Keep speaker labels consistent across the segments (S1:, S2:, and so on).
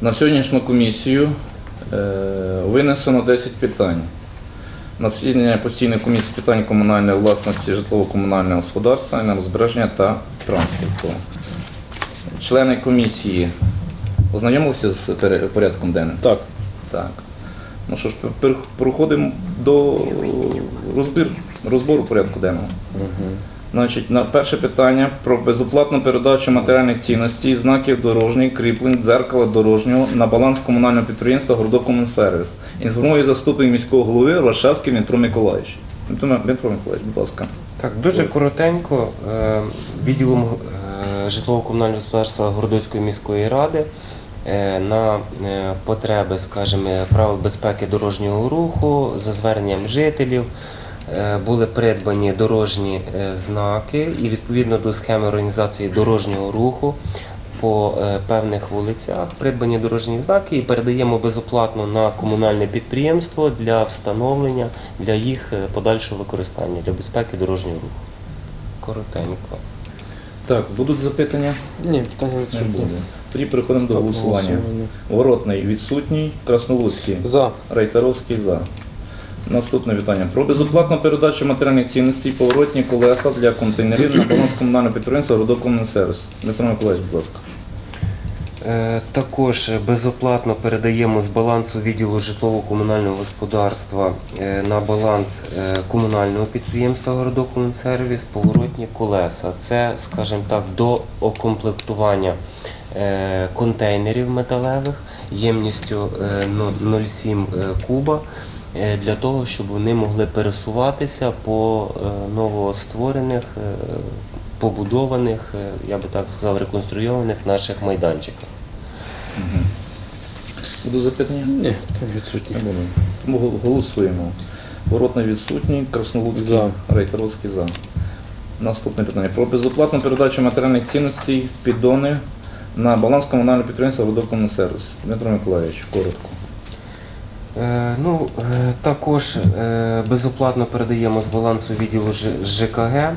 S1: На сьогоднішню комісію е, винесено 10 питань. На постійної комісії питань комунальної власності, житлово-комунального господарства, енергозбереження та транспорту. Члени комісії ознайомилися з порядком денним?
S2: Так.
S1: Так. Ну що ж, пер- переходимо до розбір, розбору порядку денного. Значить, на перше питання про безоплатну передачу матеріальних цінностей, знаків дорожніх, кріплень, дзеркала дорожнього на баланс комунального підприємства Городокомунсервіс. Інформує заступник міського голови Варшавський Дмитро Миколаївич. Дмитро Миколаївич, будь ласка.
S3: Так, дуже коротенько. Е, Відділом е, житлово-комунального господарства Городоцької міської ради е, на потреби, скажімо, правил безпеки дорожнього руху за зверненням жителів були придбані дорожні е, знаки і відповідно до схеми організації дорожнього руху по е, певних вулицях придбані дорожні знаки і передаємо безоплатно на комунальне підприємство для встановлення для їх е, подальшого використання для безпеки дорожнього руху. Коротенько.
S1: Так, будуть запитання?
S2: Ні, питання
S1: Не буде. Тоді переходимо до голосування. Воротний відсутній, Краснолуцький.
S2: За.
S1: Рейтеровський за. Наступне питання. Про безоплатну передачу матеріальних цінностей поворотні колеса для контейнерів на баланс комунального підприємства Родокомунсервіс. Дмитро Миколаївич, будь ласка.
S3: Е, Також безоплатно передаємо з балансу відділу житлово-комунального господарства е, на баланс е, комунального підприємства Городокомунсервіс поворотні колеса. Це, скажімо так, до окомплектування контейнерів металевих ємністю е, ну- 0,7 е, куба. Е, Для того, щоб вони могли пересуватися по е, новостворених, е, побудованих, я би так сказав, реконструйованих наших майданчиках.
S1: Будуть запитання?
S2: Ні, відсутні.
S1: Тому голосуємо. Воротний відсутній, Краснолуцький,
S2: За.
S1: Рейтеровський за. Наступне питання. Про безоплатну передачу матеріальних цінностей піддони на баланс комунального підприємства Водокомунсервіс. Дмитро Миколаївич, коротко.
S3: Е, Ну, е, також е, безоплатно передаємо з балансу відділу ЖКГ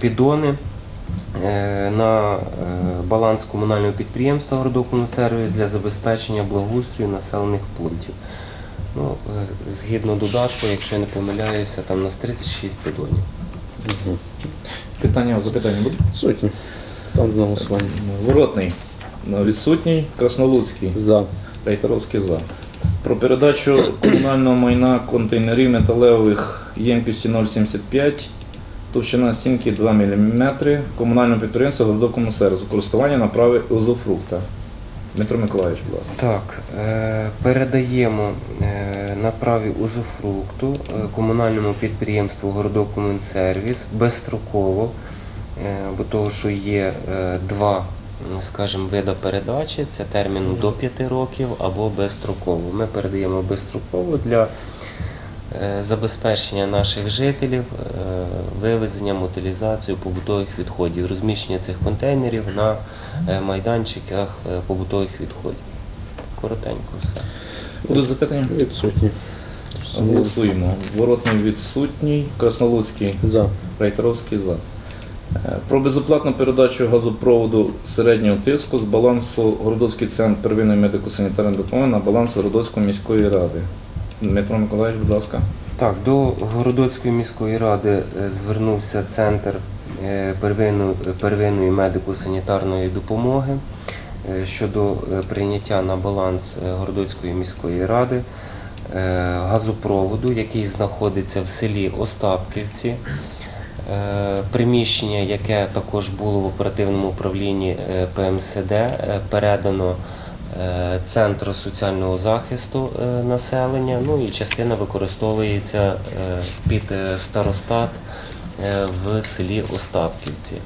S3: підони на баланс комунального підприємства Городокомунсервіс для забезпечення благоустрою населених пунктів. Ну, згідно додатку, якщо я не помиляюся, там у нас 36 підонів.
S1: Питання, запитання будуть?
S2: Відсутні. Ставлю на голосування.
S1: Воротний ну, відсутній, Краснолуцький,
S2: За.
S1: Рейтеровський за. Про передачу комунального майна контейнерів металевих ємкістю 0,75, товщина стінки 2 мм, комунальному підприємству Городокому сервісу, користування на праві узофрукта. Дмитро Миколаївич, будь ласка.
S3: Так, е, передаємо е, на праві узофрукту е, комунальному підприємству Городокомунсервіс безстроково, бо того, що є два, скажімо, види передачі, це терміну до 5 років або безстроково. Ми передаємо безстроково для е, забезпечення наших жителів е, вивезенням, утилізацією побутових відходів, розміщення цих контейнерів на е, майданчиках побутових відходів. Коротенько все.
S1: Будуть запитання?
S2: Відсутні.
S1: Голосуємо. Воротний відсутній, Краснолуцький,
S2: За.
S1: Рейтеровський за. Про безоплатну передачу газопроводу середнього тиску з балансу Городоцький центр первинної медико-санітарної допомоги на баланс Городоцької міської ради. Дмитро Миколаївич, будь ласка.
S3: Так, до Городоцької міської ради е, звернувся центр е, первинної, медико-санітарної допомоги е, щодо прийняття на баланс Городоцької міської ради газопроводу, який знаходиться в селі Остапківці. Е, Приміщення, яке також було в оперативному управлінні е, ПМСД, е, передано Центру соціального захисту населення. Ну і частина використовується під старостат в селі Остапківці.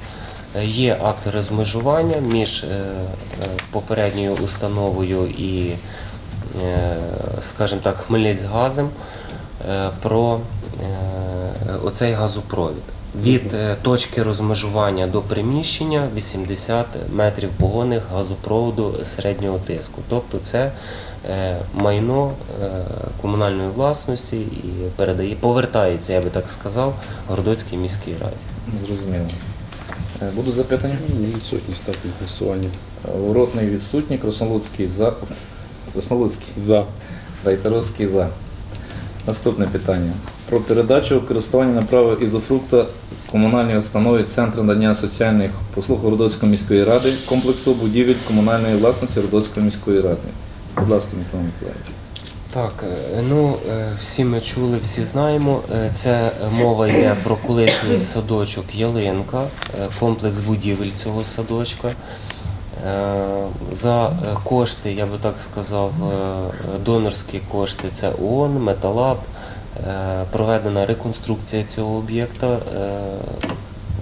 S3: Є акт розмежування між попередньою установою і, скажімо так, Хмельницькгазом про оцей газопровід. Від е, точки розмежування до приміщення 80 метрів погонних газопроводу середнього тиску. Тобто це е, майно е, комунальної власності і передає, повертається, я би так сказав, Городоцькій міській раді.
S1: Зрозуміло. Будуть запитання?
S2: Ні, Відсутні. Ставлю на голосування.
S1: Воротний відсутній, Краснолуцький за. Краснолуцький.
S2: За.
S1: Райтеровський за. Наступне питання. Про передачу використання на право ізофрукта комунальній установі Центру надання соціальних послуг Городоцької міської ради комплексу будівель комунальної власності Городоцької міської ради. Будь ласка, Микола Миколаївич.
S3: Так, е, ну е, всі ми чули, всі знаємо. Е, Це мова йде про колишній садочок Ялинка, комплекс будівель цього садочка. За кошти, я би так сказав, донорські кошти це ООН, Металаб, проведена реконструкція цього об'єкта. е,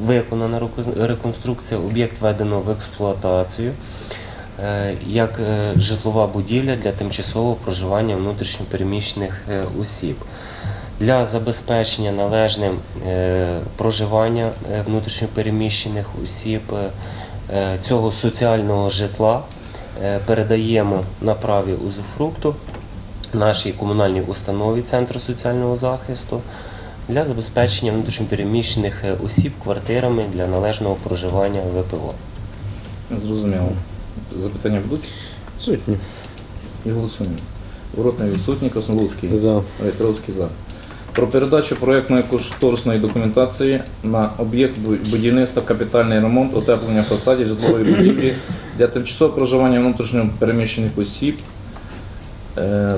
S3: Виконана реконструкція, об'єкт введено в експлуатацію е, як е, житлова будівля для тимчасового проживання внутрішньопереміщених е, осіб. Для забезпечення належним е, проживання е, внутрішньопереміщених осіб е, е, цього соціального житла е, передаємо на праві узуфрукту нашій комунальній установі Центру соціального захисту для забезпечення внутрішньопереміщених е, осіб квартирами для належного проживання ВПО.
S1: Зрозуміло. Запитання будуть?
S2: Відсутні.
S1: І голосуємо. Воротний відсутній, Краснолуцький.
S2: За.
S1: Райтеровський за. Про передачу проєктної кошторисної документації на об'єкт будівництва капітальний ремонт, утеплення фасадів житлової будівлі для тимчасового проживання внутрішньо переміщених осіб,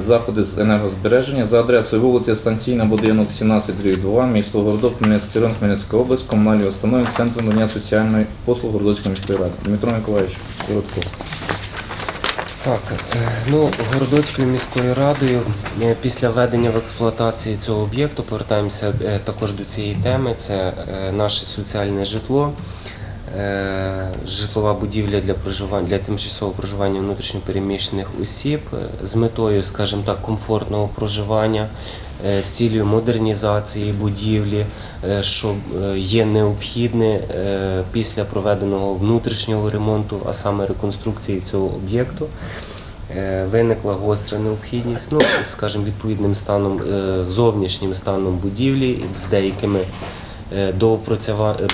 S1: заходи з енергозбереження за адресою вулиця Станційна, будинок 17 2, місто Городок, Хмельницький район, Хмельницька область, комунальні установи, Центр надання соціальної послуг Городоцької міської ради. Дмитро Миколаївич, коротко.
S3: Так, е, ну Городоцькою міською радою е, після введення в експлуатації цього об'єкту повертаємося е, також до цієї теми. Це е, наше соціальне житло, е, житлова будівля для проживання для тимчасового проживання внутрішньопереміщених осіб е, з метою, скажімо так, комфортного проживання. е, З цілею модернізації будівлі, е, що е, є необхідне е, після проведеного внутрішнього ремонту, а саме реконструкції цього об'єкту, е, виникла гостра необхідність, ну, скажімо, відповідним станом, е, зовнішнім станом будівлі з деякими е,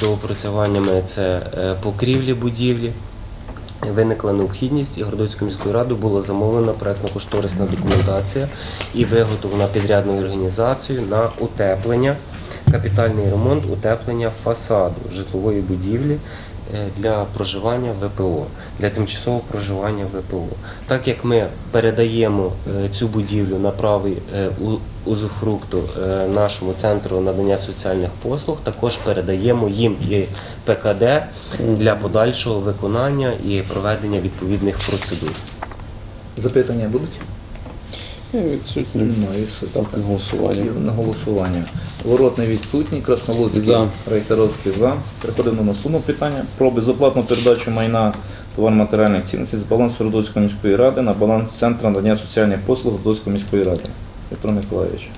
S3: доопрацюваннями це е, покрівлі будівлі. Виникла необхідність і Городоцькою міською радою була замовлена проектно-кошторисна документація і виготовлена підрядною організацією на утеплення, капітальний ремонт утеплення фасаду житлової будівлі е, для проживання ВПО, для тимчасового проживання ВПО. Так як ми передаємо е, цю будівлю на правий е, узуфрукту е, нашому центру надання соціальних послуг, також передаємо їм і ПКД для подальшого виконання і проведення відповідних процедур.
S1: Запитання будуть?
S2: Відсутні.
S1: Немає.
S2: Ставте на голосування.
S1: На голосування. Воротний відсутній, Краснолуцький,
S2: За.
S1: Райтеровський за. Переходимо до наступного питання. Про безоплатну передачу майна товарно-матеріальних цінностей з балансу Родоцької міської ради на баланс Центру надання соціальних послуг Родоцької міської ради. Петро Миколаївич.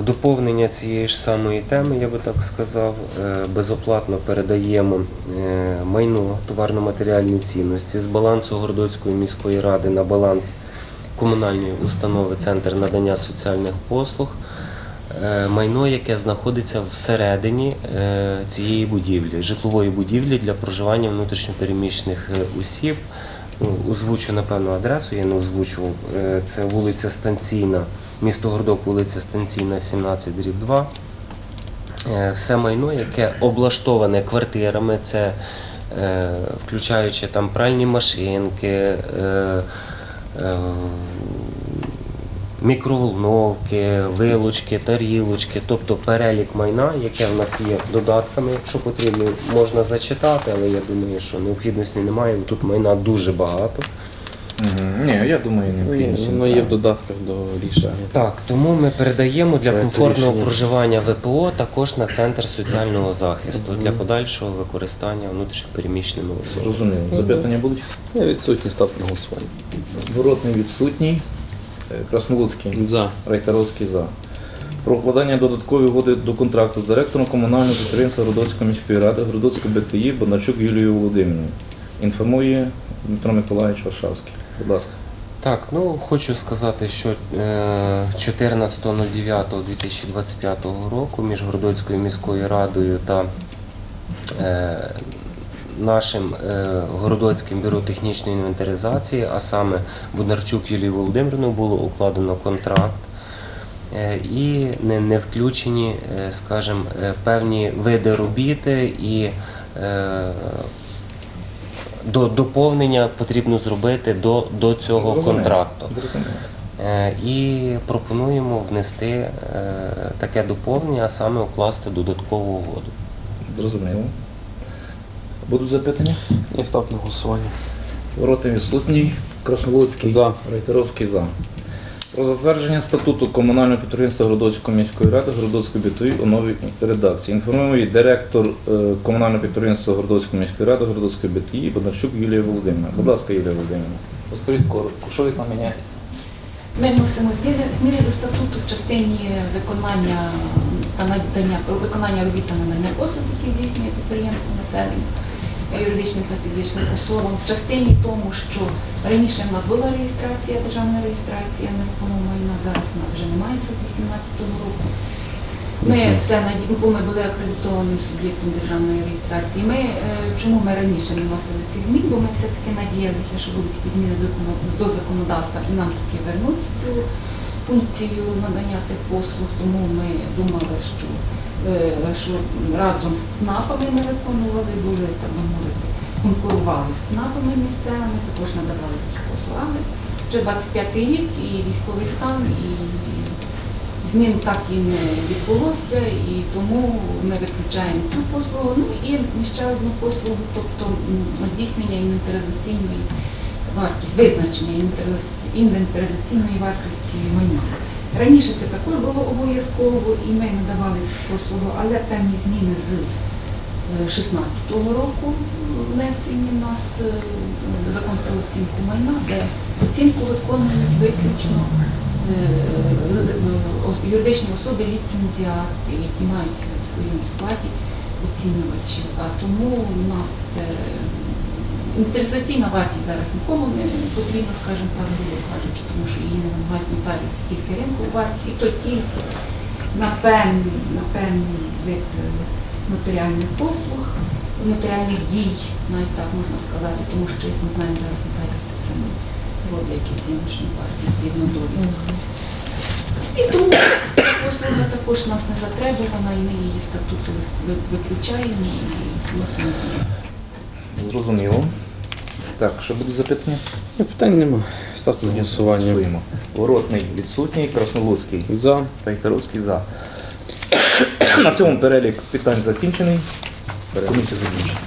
S3: В доповнення цієї ж самої теми, я би так сказав, е, безоплатно передаємо е, майно товарно-матеріальні цінності з балансу Городоцької міської ради на баланс комунальної установи Центр надання соціальних послуг. Е, Майно, яке знаходиться всередині е, цієї будівлі, житлової будівлі для проживання внутрішньопереміщених е, осіб. Ну, Озвучу, напевно, адресу, я не озвучував. Це вулиця Станційна, місто Гордок, вулиця Станційна, 17 дріб 2. Е, Все майно, яке облаштоване квартирами, це включаючи там пральні машинки, мікроволновки, вилучки, тарілочки, тобто перелік майна, яке в нас є додатками. Якщо потрібно, можна зачитати, але я думаю, що необхідності немає. Тут майна дуже багато.
S1: Ні, я думаю,
S2: Ну, є, Воно є в додатках до рішення.
S3: Так, тому ми передаємо для
S2: Проект
S3: комфортного
S2: рішення.
S3: проживання ВПО також на центр соціального захисту для подальшого використання внутрішньопереміщеними особами.
S1: Зрозуміло. Запитання будуть?
S2: Є відсутні. Ставте на голосування.
S1: Воротний відсутній, е, Краснолуцький.
S2: За.
S1: Райтеровський за. Про укладання додаткової угоди до контракту з директором комунального підприємства Городоцької міської ради Городоцької БТІ Бондарчук Юлією Володимирівною. Інформує Дмитро Миколаївич Варшавський. Будь ласка.
S3: Так, ну хочу сказати, що е, 14.09.2025 року між Городоцькою міською радою та е, нашим е, Городоцьким бюро технічної інвентаризації, а саме Бондарчук Юлії Володимирівною, було укладено контракт. Е, І не, не включені, е, скажімо, е, певні види робіти і е, до доповнення потрібно зробити до, до цього контракту. Е, І пропонуємо внести е, таке доповнення, а саме укласти додаткову угоду.
S1: Зрозуміло. Будуть запитання?
S2: Ні, став на голосування.
S1: Ворота відсутній. Краснолуцький.
S2: За.
S1: Райтеровський за. Про затвердження статуту комунального підприємства Городоцької міської ради Городоцької БТІ у новій редакції. Інформує директор е, комунального підприємства Городоцької міської ради Городоцької БТІ Бондарчук Юлія Володимирівна. Будь ласка, Юлія Володимирівна. Розкажіть коротко, що від нам міняєте?
S4: Ми вносимо зміни, до статуту в частині виконання та надання про виконання робіт та надання послуг, які здійснює підприємство населення юридичним та фізичним особам, в частині тому, що раніше в нас була реєстрація, державна реєстрація нерухомого майна, зараз у нас вже немає з 2018 року. Ми все бо ми були акредитованим суб'єктом державної реєстрації. Ми е, чому ми раніше не вносили цих змін? Бо ми все-таки надіялися, що будуть якісь зміни до, законодавства і нам таки вернуть цю функцію надання цих послуг. Тому ми думали, що, що разом з ЦНАПами ми виконували, були так би мовити, конкурували з ЦНАПами місцевими, також надавали послуги. Вже 25 рік і військовий стан, і Змін так і не відбулося, і тому ми виключаємо цю послугу. Ну і ще одну послугу, тобто здійснення інвентаризаційної вартості, визначення інвентаризаційної вартості майна. Раніше це також було обов'язково, і ми надавали послугу, але певні зміни з 16-го року внесені в нас е, закон про оцінку майна, де оцінку виконують виключно е, юридичні особи ліцензіати, які мають в своєму складі оцінювачів. А тому у нас це інтересаційна вартість зараз нікому не потрібна, скажімо так, грубо кажучи, тому що її не вимагають нотаріуси тільки ринку вартість, і то тільки на певний, на певний вид е, нотаріальних послуг, нотаріальних дій, навіть так можна сказати, тому що, як ми знаємо, зараз нотаріуси самі роблять оціночну вартість згідно довідок. І тому послуга також нас не затребувана, і ми її статуту виключаємо і вносимо зміни.
S1: Зрозуміло. Так, що буде запитання?
S2: Ні, питань нема. Ставте на голосування.
S1: Голосуємо. Воротний відсутній, Краснолуцький.
S2: За.
S1: Райтеровський за. На цьому перелік питань закінчений. Комісія закінчена.